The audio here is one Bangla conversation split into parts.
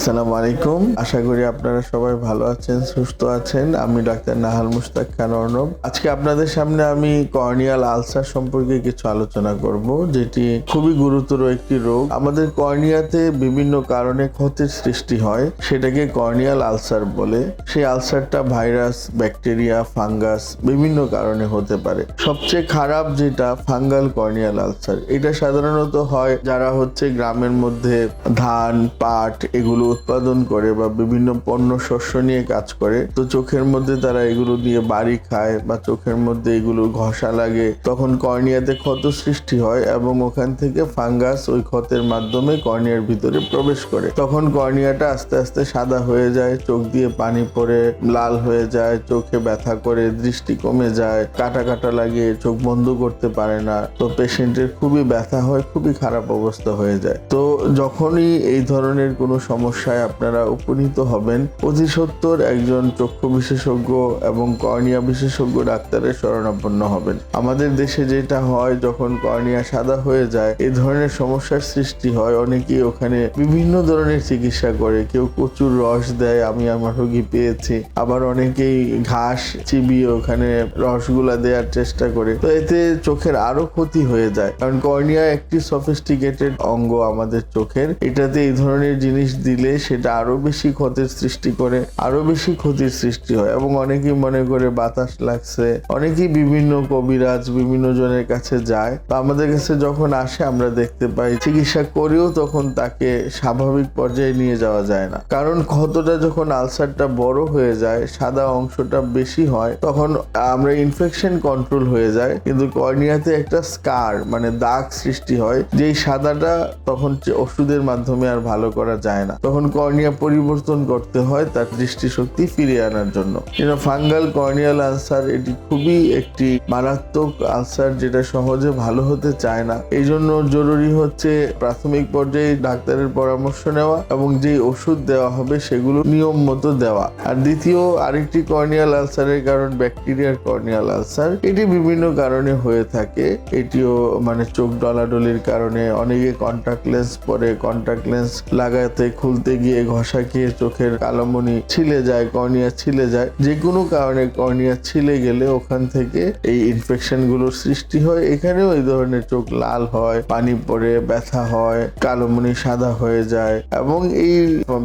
আসসালামু আলাইকুম। আশা করি আপনারা সবাই ভালো আছেন, সুস্থ আছেন। আমি ডাক্তার নাহাল মুস্তাক খান অর্ণব। আজকে আপনাদের সামনে আমি কর্নিয়াল আলসার সম্পর্কে কিছু আলোচনা করব, যেটি খুবই গুরুতর একটি রোগ। আমাদের কর্নিয়াতে বিভিন্ন কারণে ক্ষতির সৃষ্টি হয়, সেটাকে কর্নিয়াল আলসার বলে। সেই আলসারটা ভাইরাস, ব্যাকটেরিয়া, ফাঙ্গাস বিভিন্ন কারণে হতে পারে। সবচেয়ে খারাপ যেটা ফাঙ্গাল কর্নিয়াল আলসার, এটা সাধারণত হয় যারা হচ্ছে গ্রামের মধ্যে ধান, পাট এগুলো উৎপাদন করে বা বিভিন্ন পণ্য শস্য নিয়ে কাজ করে, তো চোখের মধ্যে তারা এগুলো দিয়ে বাড়ি খায় বা চোখের মধ্যে এগুলো ঘষা লাগে, তখন কর্নিয়াতে ক্ষত সৃষ্টি হয় এবং ওখান থেকে ফাঙ্গাস ওই ক্ষতের মাধ্যমে কর্নিয়ার ভিতরে প্রবেশ করে। তখন কর্নিয়াটা আস্তে আস্তে সাদা হয়ে যায়, চোখ দিয়ে পানি পড়ে, লাল হয়ে যায়, চোখে ব্যথা করে, দৃষ্টি কমে যায়, কাটা কাটা লাগে, চোখ বন্ধ করতে পারে না, তো পেশেন্টের খুবই ব্যথা হয়, খুবই খারাপ অবস্থা হয়ে যায়। তো যখনই এই ধরনের কোনো সমস্যায় আপনারা উপনীত হবেন। অতি সত্তর একজন চক্ষু বিশেষজ্ঞ এবং কর্নিয়া বিশেষজ্ঞ ডাক্তারের শরণাপন্ন হবেন। আমাদের দেশে যেটা হয়, যখন কর্নিয়া সাদা হয়ে যায় এই ধরনের সমস্যার সৃষ্টি হয়। অনেকেই ওখানে বিভিন্ন ধরনের চিকিৎসা করে। কেউ প্রচুর রস দেয়, আমি আমার রোগী পেয়েছি। আবার অনেকেই ঘাস চিবিয়ে ওখানে রসগুলা দেওয়ার চেষ্টা করে। তো এতে চোখের আরও ক্ষতি হয়ে যায়। কারণ কর্নিয়া একটি সফিস্টিকেটেড অঙ্গ আমাদের চোখের। এটাতে এই ধরনের জিনিস দিলে সেটা আরও বেশি ক্ষতির সৃষ্টি করে, আরও বেশি ক্ষতির সৃষ্টি হয় এবং অনেকেই মনে করে বাতাস লাগছে। অনেকেই বিভিন্ন কবিরাজ বিভিন্ন জনের কাছে যায়। তো আমাদের কাছে যখন আসে, আমরা দেখতে পাই, চিকিৎসা করেও তখন তাকে স্বাভাবিক পর্যায়ে নিয়ে যাওয়া যায় না। কারণ ক্ষতটা যখন আলসারটা বড় হয়ে যায়, সাদা অংশটা বেশি হয়, তখন আমরা ইনফেকশন কন্ট্রোল হয়ে যায়। কিন্তু কর্নিয়াতে একটা স্কার মানে দাগ সৃষ্টি হয়, যেই সাদাটা তখন ওষুধের মাধ্যমে আর ভালো করা যায় না। তখন কর্নিয়া পরিবর্তন করতে হয়, তার দৃষ্টিশক্তি ফিরিয়ে আনার জন্য। কিন্তু ফাঙ্গাল কর্নিয়াল আলসার, এটি খুবই একটি মারাত্মক আলসার যেটা সহজে ভালো হতে চায় না। এই জন্য জরুরি হচ্ছে প্রাথমিক পর্যায়ে ডাক্তারের পরামর্শ নেওয়া এবং যে ওষুধ দেওয়া হবে সেগুলো নিয়ম মতো দেওয়া। আর দ্বিতীয়, আরেকটি কর্নিয়াল আলসারের কারণ ব্যাকটেরিয়ার কর্নিয়াল আলসার। এটি বিভিন্ন কারণে হয়ে থাকে। এটিও মানে চোখ ডলাডলির কারণে অনেকে কন্টাক্ট লেন্স পরে কন্টাক্ট লেন্স লাগাতে, খুলতে গিয়ে, ঘষা খেয়ে চোখের কালোমনি ছিলে যায়, কর্নিয়া ছিলে যায়। যে কোনো কারণে কর্নিয়া ছিলে গেলে ওখান থেকে এই ইনফেকশনগুলোর সৃষ্টি হয়। এখানেও এই ধরনের চোখ লাল হয়, পানি পড়ে, ব্যথা হয়, কালোমনি সাদা হয়ে যায় এবং এই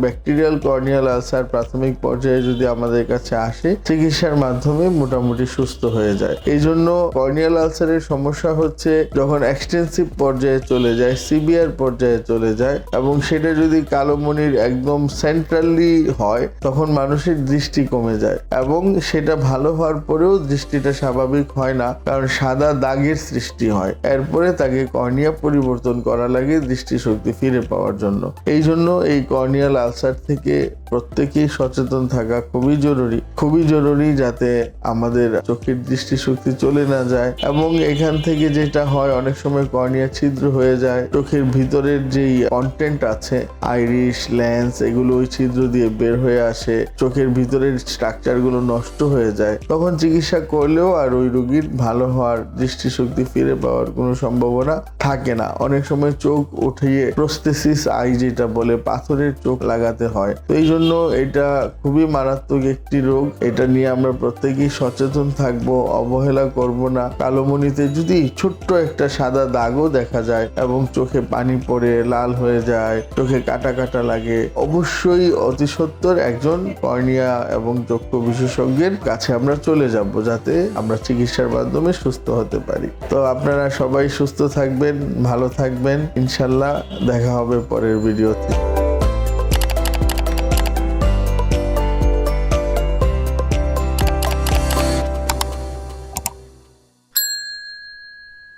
ব্যাকটেরিয়াল কর্নিয়াল আলসার প্রাথমিক পর্যায়ে যদি আমাদের কাছে আসে, চিকিৎসার মাধ্যমে মোটামুটি সুস্থ হয়ে যায়। এই জন্য কর্নিয়াল আলসারের সমস্যা হচ্ছে যখন এক্সটেন্সিভ পর্যায়ে চলে যায় সিভিয়ার পর্যায়ে চলে যায় এবং সেটা যদি কালোমনির একদম সেন্ট্রালি হয়, তখন মানুষের দৃষ্টি কমে যায় এবং সেটা ভালো হওয়ার পরেও দৃষ্টিটা স্বাভাবিক হয় না, কারণ সাদা দাগের সৃষ্টি হয়। এরপরে তাকে কর্নিয়া পরিবর্তন করা লাগে দৃষ্টিশক্তি ফিরে পাওয়ার জন্য। এই জন্য এই কর্নিয়াল আলসার থেকে প্রত্যেকেই সচেতন থাকা খুবই জরুরি। খুবই জরুরি যাতে আমাদের চোখের দৃষ্টিশক্তি চলে না যায় এবং এখান থেকে যেটা হয়, অনেক সময় কর্নিয়া ছিদ্র হয়ে যায়। চোখের ভিতরের যেই কন্টেন্ট আছে আইরিশ লেন্স এগুলো ওই ছিদ্র দিয়ে বের হয়ে আসে, চোখের ভিতরের স্ট্রাকচারগুলো নষ্ট হয়ে যায়। তখন চিকিৎসা করলেও আর ওই রোগীর ভালো হওয়ার দৃষ্টিশক্তি ফিরে পাওয়ার কোনো সম্ভাবনা থাকে না। অনেক সময় চোখ উঠিয়ে প্রস্থেসিস আই যেটা বলে, পাথরের চোখ লাগাতে হয়। তো এই জন্য এটা খুবই মারাত্মক একটি রোগ। এটা নিয়ে আমরা প্রত্যেকেই সচেতন থাকব, অবহেলা করব না। কালোমণিতে যদি ছোট্ট একটা সাদা দাগও দেখা যায় এবং চোখে পানি পড়ে, লাল হয়ে যায়, চোখে কাটা কাটা লাগে অবশ্যই অতি সত্বর একজন কর্নিয়া এবং চক্ষু বিশেষজ্ঞের কাছে আমরা চলে যাব যাতে আমরা চিকিৎসার মাধ্যমে সুস্থ হতে পারি। তো আপনারা সবাই সুস্থ থাকবেন, ভালো থাকবেন। ইনশাল্লাহ দেখা হবে পরের ভিডিওতে।